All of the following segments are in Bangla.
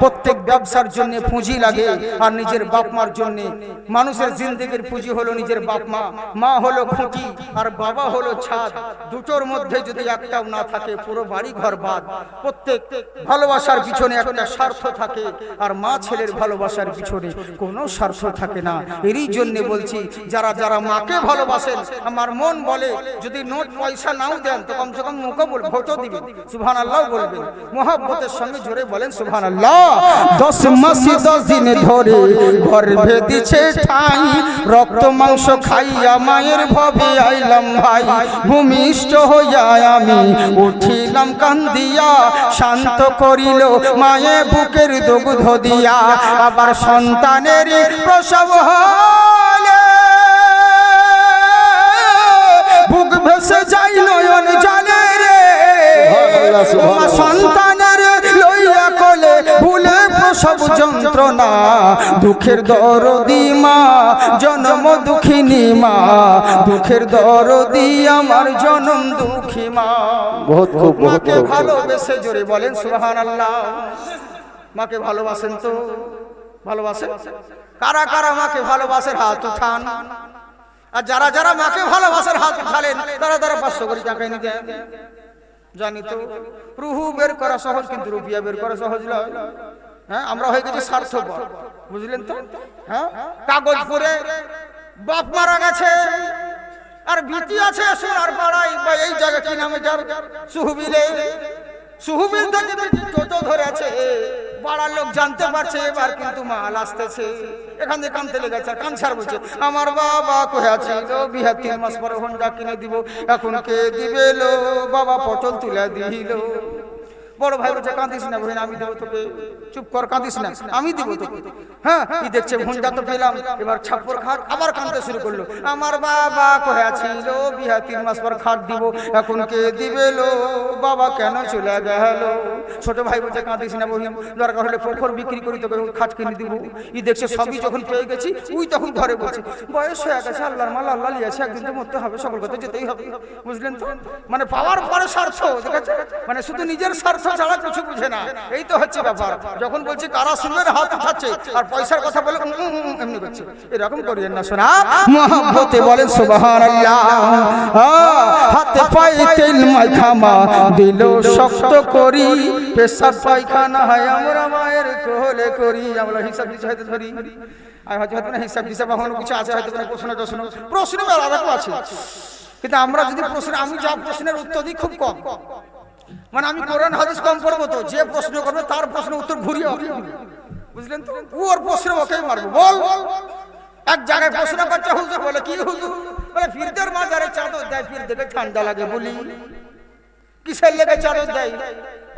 প্রত্যেক ব্যবসার জন্য পুঁজি লাগে আর নিজের বাপ মার জন্য। মানুষের জিন্দগির পুঁজি হলো নিজের বাপ মা। মা হলো খুঁটি আর বাবা হলো ছাদ। দুটোর মধ্যে যদি একটাও না থাকে, পুরো বাড়ি ঘর বাদ। প্রত্যেক ভালোবাসার পিছনে একটা স্বার্থ থাকে আর মা ছেলের ভালোবাসার পিছনে কোনো স্বার্থ থাকে না। এরই জন্য বলছি, যারা যারা মাকে ভালোবাসেন, আমার মন বলে, যদি নোট পয়সা নাও দেন, তো কমসে কম মুখে বল ভোটও দিবেন। সুবহান আল্লাহ বলবেন। মোহাব্বতের সঙ্গে জোরে বলেন সুবহান আল্লাহ দশ মাসি দশ দিন ধরে গর্ভে দিছে ঠাই। রক্ত মাংস খাইয়া মায়ের ভবে আইলাম ভাই। ভূমিষ্ঠ হইয়া আমি উঠিলাম কান্দিয়া। শান্ত করিল মায়ে বুকের দুগ্ধ দিয়া আবার সন্তানের প্রসব হলে বুক ভেসে যাই নয়ন জলে রে। সন্তানের প্রসব যন্ত্রণা দুঃখের দরদি মা জন্ম দুঃখিনী মা দুঃখের দরদি আমার জনম দুঃখী মা। বহুত খুব বহুত মাকে ভালোবেসে জোরে বলেন সুবহান আল্লাহ মাকে ভালোবাসেন তো? ভালোবাসেন? কারা কারা মাকে ভালোবাসেন হাত উঠান? আর যারা যারা মাকে ভালোবাসেন হাত উঠালেন তারা তারা পাঁচশো কোটি টাকা এনে দেন। জানি তো প্রভু বের করা সহজ কিন্তু রুপিয়া বের করা সহজ নয়। হ্যাঁ আমরা হয়ে গেছি স্বার্থপর বুঝলেন তো? হ্যাঁ কাগজ পরে বাপ মারা গেছে, আর ভীতি আছে সোনার পাড়ায়, বা এই জায়গা কি নামে যার সুহুবিলে? সুহুবিল থেকে টোটো ধরেছে, পাড়ার লোক জানতে পারছে এবার কিন্তু মাল আসতেছে। এখান থেকে কানতে লেগেছে আর কানছার বলছে, আমার বাবা লো বিহার তিন মাস পরে হন্ডা কিনে দিব, এখন কে দিবে লো? বাবা পটল তুলে দিল। বড় ভাই বলছে, কাঁদিস না ভাই আমি দেবো তোকে। চুপ কর, কাঁদিস না, আমি দেবো তোকে। হ্যাঁ কি দেখছে ভুনটা তো পেলাম। এবার ছাপ্পর খাট আবার কাঁদতে শুরু করল। আমার বাবা কহে ছিল বিহা তিন মাস পর খাট দিব। এখন কে দিবে লো? বাবা কেন চলে গেল? ছোট ভাই বলছে, কাঁদিস না বহিন দরকার হলে পোখর বিক্রি করি, তোকে খাট কিনে দিব। ই দেখছে, সবই যখন পেয়ে গেছি উই তখন ঘরে বলছে বয়স হয়ে গেছে, আল্লাহর মাল, আল্লাহ লিয়েছে, একদিন তো মরতে হবে, সকল কথা যেতেই হবে। বুঝলেন তো? মানে পাওয়ার পরে স্বার্থ দেখেছে মানে শুধু নিজের স্বার্থ ছাড়া কিছু বুঝে না। এই তো হচ্ছে ব্যাপার। যখন বলছি, কারা সুন্দর হাত উঠাচ্ছে, আর পয়সার কথা বলে এমনি করছে। এরকম করিয়েন না শোনা মহাব্বতে বলেন, সুবহানাল্লাহ। হাতে পায়ে তেল মাখামা দিল, শক্ত করি। পেশাব পায়খানা হয়, আমরা মায়ের কোলে করি, আমরা হিসাব দিতে হয়তো ধরি। আর হয়তো হয়তো না হিসাব দিসাব এখনও কিছু আছে, হয়তো কোনো প্রশ্ন টশ্ন। প্রশ্ন আলাদা আছে। কিন্তু আমরা যদি প্রশ্ন, আমি যা প্রশ্নের উত্তর দিই খুব কম। মানে আমি কোরআন, হাদিস কম পড়ব তো, যে প্রশ্ন করবে তার প্রশ্ন উত্তর ঘুরিয়ে বুঝলেন তো? ও ওর প্রশ্ন ওকেই মারবো। বল। এক জায়গায় প্রশ্ন করছে, হুজুর বলে, কি হুজুর? বলে, ফিরদের মাজারে চাদর দেয় ফির দেখে ঠান্ডা লাগে বলি। কিসের লেগে চাদর দেয়?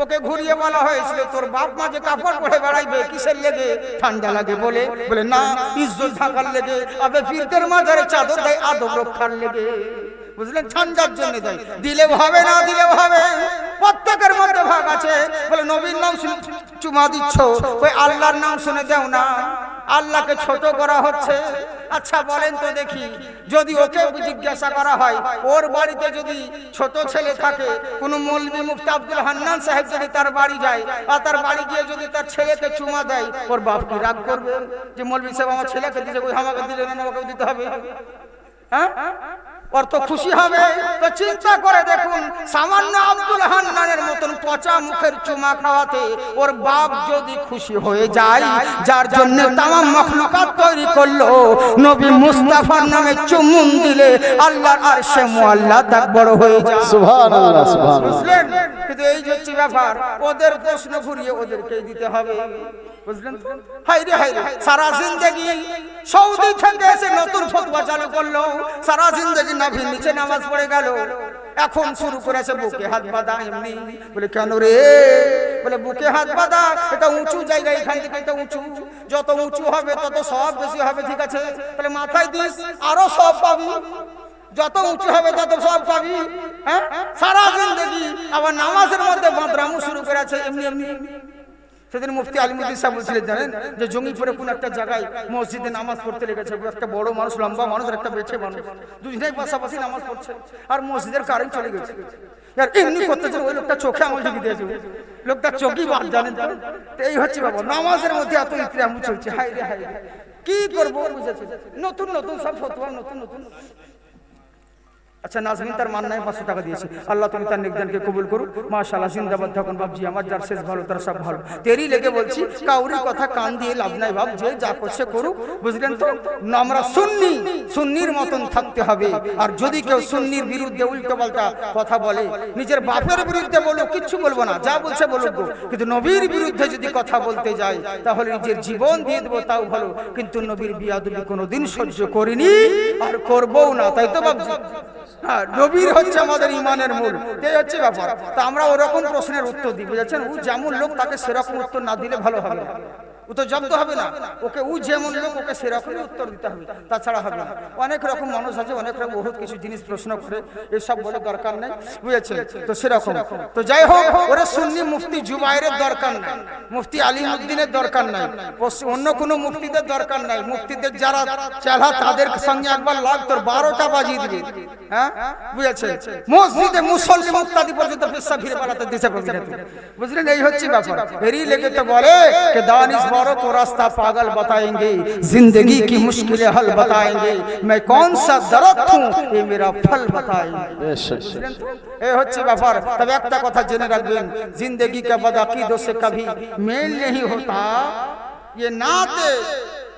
ওকে ঘুরিয়ে বলা হয়েছিল, তোর বাপ মা যে কাপড় পরে বেড়াইবে, কিসের লেগে? ঠান্ডা লাগে বলে বলে, না, ইজ্জত ঢাকার লেগে, আবে ফিরদের মাজারে চাদর দেয় আদব রক্ষার লেগে। বুঝলেন? ঠান্ডার জন্য দেয়। দিলেও হবে, না দিলেও হবে? প্রত্যেকের মধ্যে ভাগ আছে। বলে, নবীর নাম চুমা দিচ্ছ, ওই আল্লাহর নাম শুনে দেও না। আল্লাহকে ছোট করা হচ্ছে। আচ্ছা বলেন তো দেখি, যদি ওকে জিজ্ঞাসা করা হয়, ওর বাড়িতে যদি ছোট ছেলে থাকে, কোনো মৌলবি মুফতি আব্দুল হান্নান সাহেব যদি তার বাড়ি যায়, বা তার বাড়ি গিয়ে যদি তার ছেলেকে চুমা দেয়, ওর বাপ কি রাগ করবে? যে মৌলবি সাহেব আমার ছেলেকে ওই আমাকে দিলে না দিতে হবে। হ্যাঁ? ওর তো খুশি হবে। তো চিন্তা করে দেখুন সামান্য আব্দুল হান্নানের মতন পচা মুখের চুমা খাওয়াতে ওর বাপ যদি খুশি হয়ে যায় যার জন্য তামাম মখলুকাত তৈরি করল নবী মুস্তাফার নামে চুমুন দিলে আল্লাহর আরশে মুআল্লা তাক বড় হয়ে যায়। সুবহানাল্লাহ সুবহানাল্লাহ। বুঝলেন? কিন্তু এই যে হচ্ছে ব্যাপার ওদের প্রশ্ন ঘুরিয়ে ওদেরকেই দিতে হবে। বুঝলেন তো? হাই রে হাই রে সারা জিন্দগি সৌদি থেকে নতুন ফতোয়া চালু করল। সারা জিন্দগি নাভির নিচে নামাজ পড়ে গেল। এখন শুরু করেছে বুকে বলে বলে, বুকে হাত বাঁধা, এটা উঁচু জায়গা, এখান থেকে এটা উঁচু। যত উঁচু হবে, তত সব বেশি হবে, ঠিক আছে? তাহলে মাথায় দিস, আরও সব পাবি। যত উঁচু হবে, তত সব পাবি। হ্যাঁ? সারা জিন্দগি আবার নামাজের মধ্যে বাঁদরামু শুরু করেছে, এমনি এমনি। সেদিন মুফতি আলিমুদ্দিন সাহেব বলছিলেন, জানেন? যে জঙ্গিপুরে কোন একটা জায়গায় মসজিদে নামাজ পড়তে লেগেছে একটা বড় মানুষ, লম্বা মানুষ একটা বেছে মানুষ। দুজনেই পাশাপাশি নামাজ পড়ছে। আর মসজিদের কারেন্ট চলে গেছে। আর এমনি করতেছে ওই লোকটা চোখে আঙুল ঢুকে দিয়েছে লোকটা চোখই বাদ, জানেন? জানেন তো এই হচ্ছে বাবা নামাজের মধ্যে এত ইত্রাম চলছে হাই রে হাই কি করব? বুঝেছে নতুন নতুন সব ফতোয়া, নতুন নতুন। আচ্ছা নাজমিন তার মান নাই পাঁচশো টাকা দিয়েছে। আল্লাহ তুমি তার নির্দানকে কবুল করুন মাশাআল্লাহ, জিন্দাবাদ থাকুন বাবজি আমার যার শেষ ভালো, তার সব ভালো। তেরি লেগে বলছি কাউরি কথা কান দিয়ে লাভ নাই বাপ যে যা করছে করুক। বুঝলেন তো? আমরা সুন্নি, সুন্নির মতন থাকতে হবে। আর যদি কেউ সুন্নির বিরুদ্ধে উল্টো পাল্টা কথা বলে, নিজের বাপের বিরুদ্ধে বলো কিচ্ছু বলব না, যা বলছে বলুক কিন্তু নবীর বিরুদ্ধে যদি কথা বলতে যায়, তাহলে নিজের জীবন দিয়ে দেবো, তাও ভালো। কিন্তু নবীর বিয়াদবি কোনোদিন সহ্য করিনি, আর করবও না, তাই তো ভাবছি হ্যাঁ নবীর হচ্ছে আমাদের ইমানের মূল। এই হচ্ছে ব্যাপার। তা আমরা ওরকম প্রশ্নের উত্তর দিই, বুঝেছেন? যেমন লোক, তাকে সেরকম উত্তর না দিলে ভালো হবে। ও তো জব্দ হবে না। ওকে ও যেমন লোক, ওকে সেরকমই উত্তর দিতে হবে। তাছাড়া হবে না। অনেক রকম মানুষ আছে, অনেক রকম বহুত কিছু জিনিস প্রশ্ন করে, এসব বলে দরকার নেই, বুঝেছেন? তো সেরকম। তো যাই হোক, ওরা সুন্নি মুফতি জুবাইরের দরকার নাই। মুফতি দরকার নাই। অন্য দরকার নাই। যারা তাদের সঙ্গে একবার লাগ তোর বারোটা বাজিয়ে দিবে। হ্যাঁ? বুঝেছে মসজিদে মুসল্লি মুক্তাদি পর্যন্ত পেশা। বুঝলেন? এই হচ্ছে ব্যাপার। এরই লেগে তো বলে दानिश वालों को रास्ता पागल बताएंगे जिंदगी की मुश्किलें हल बताएंगे मैं कौन सा दरख्त हूँ ये मेरा फल बताएंगे বেশ বেশ। বুঝলেন তো? এই হচ্ছে ব্যাপার তবে একটা কথা জেনে রাখবেন जिंदगी का बदअकीदों से कभी मेल नहीं होता ये नाते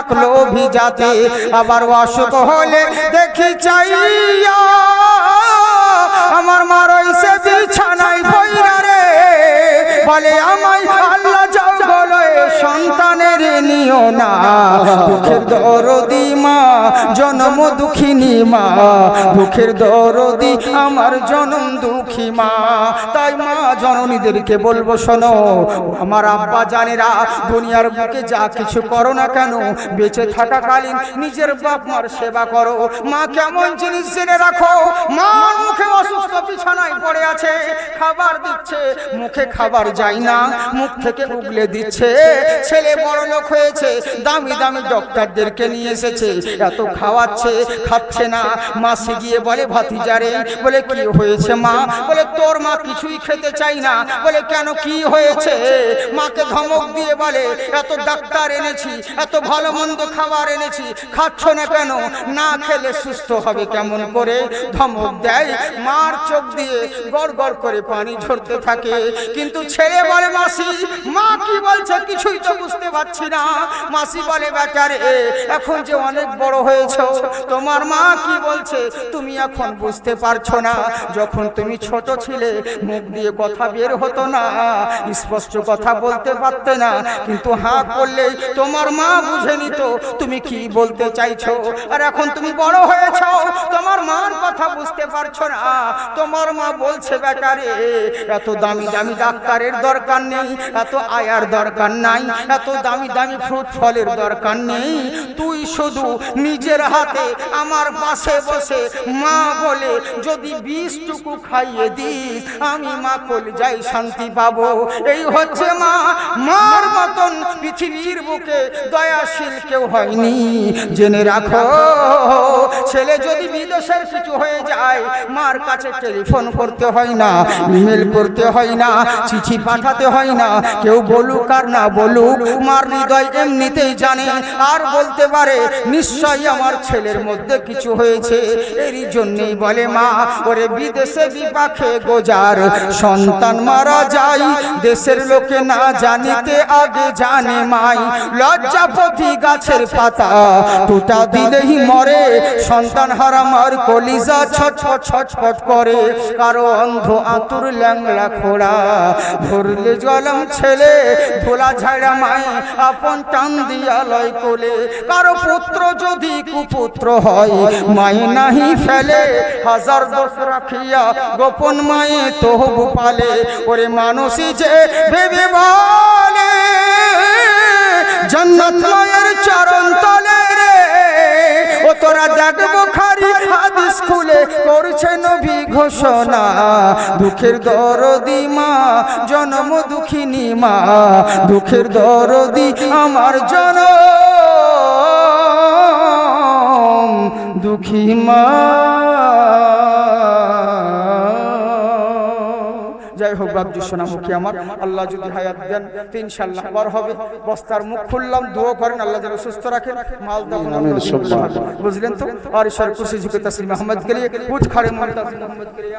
থাকল ভিজাতে আবার অসুখ হলে দেখি চাইয়া আমার মা রইছে বিছানায় বইরা রে। বলে আমায় আল্লাহ সন্তানের নিও না। দুঃখের দরদি মা, জনম দুঃখিনী মা। দুঃখের দরদি আমার জনম দুঃখী মা। তাই মা জননীদেরকে বলব, শোনো, আমার আব্বা জানেরা দুনিয়ার বুকে যা কিছু করো না কেন, বেঁচে থাকাকালীন নিজের বাপ মার সেবা করো। মা কেমন জিনিস জেনে রাখো। মা মুখে অসুস্থ বিছানায় পড়ে আছে, খাবার দিচ্ছে, মুখে খাবার যায় না, মুখ থেকে উগলে দিচ্ছে। ছেলে বড় হয়েছে। দামি দামি ডক্টরদেরকে নিয়ে এসেছে। এত খাওয়াচ্ছে, খাচ্ছে না। মাসি গিয়ে বলে ভাতিজারে বলে, কি হয়েছে মা? বলে, তোর মা কিছুই খেতে চাই না। বলে, কেন, কি হয়েছে? মাকে ধমক দিয়ে বলে, এত ডাক্তার এনেছি, এত ভালো মন্দ খাবার এনেছি, খাচ্ছ না কেন? না খেলে সুস্থ হবে কেমন করে? ধমক দেয় মার চোখ দিয়ে, গড় গড় করে পানি ঝরতে থাকে। কিন্তু ছেলে বলে, মাসি, মা কি বলছে কিছুই তো বুঝতে পারছি না। মাসি বলে বেটারে এখন যে অনেক বড় হয়েছো, তোমার মা কি বলছে? তুমি এখন বুঝতে পারছ না। যখন তুমি ছোট ছিলে, মুখ দিয়ে কথা বের হতো না, স্পষ্ট কথা বলতে পারতে না। কিন্তু হাঁ করলেই তোমার মা বুঝে নিত, তুমি কি বলতে চাইছো? আর এখন তুমি বড় হয়েছ, তোমার মার কথা বুঝতে পারছ না। তোমার মা বলছে বেটারে এত দামি দামি ডাক্তারের দরকার নেই, এত আয়ার দরকার নাই। এত দামি দামি ফ্রুট ফলের দরকার নেই। তুই শুধু নিজের হাতে আমার পাশে বসে মা বলে যদি বিষটুকু খাইয়ে দিস, আমি মা কল যাই শান্তি পাবো। এই হচ্ছে মা। মার মতন পৃথিবীর বুকে দয়াশীল কেউ হয়নি। জেনে রাখো, ছেলে যদি বিদেশের কিছু হয়ে যায়, মার কাছে টেলিফোন করতে হয় না, ইমেল করতে হয় না, চিঠি পাঠাতে হয় না, কেউ বলুক আর না বলুক মার হৃদয় এমনিতেই জানে, আর বলতে পারে, নিশ্চয়ই আমার ছেলের মধ্যে কিছু হয়েছে। এরই জন্যই বলে মা, ওরে বিদেশে বিপাকে গোজার সন্তান মারা যায়। দেশের লোকে না জানিতে আগে জানে মাই। লজ্জাপতি গাছের পাতা টুটা দিলেই মরে। সন্তান হারামার কলিজা ছটফট ছটফট করে। কারও অন্ধ আতুর ল্যাংলা খোড়া ধরলে জলম ছেলে ধোলা ঝাড়া মাই আপন টান দিয়া লয় কোলে। কারও পুত্র যদি কুপুত্র হয় মাই নাহি ফেলে। হাজার দোষ রাখিয়া গোপন মায়ে তহবু পালে। ওরে মানসী যে ভেবে বলে, জন্নত মায়ের চরণ তলে ও তোরা দেখব খারি হাদিস খুলে, করছে নবী ঘোষণা দুঃখের দরদি মা জনম দুঃখিনী মা দুঃখের দরদি আমার জন দুঃখী মা। যাই হোক বাবজি সোনামুখী আমার। আল্লাহ যদি হায়াত দেন তো ইনশাল্লাহ বর হবে। বস্তার মুখ খুললাম দোয়া করেন আল্লাহ যেন সুস্থ রাখেন। মাল বুঝলেন তো? আর ঈশ্বর খুশি ঝুঁকে তাসলিম আহমদ কে লিয়ে কুছ খাড়ে মোহাম্মদ কে লিয়ে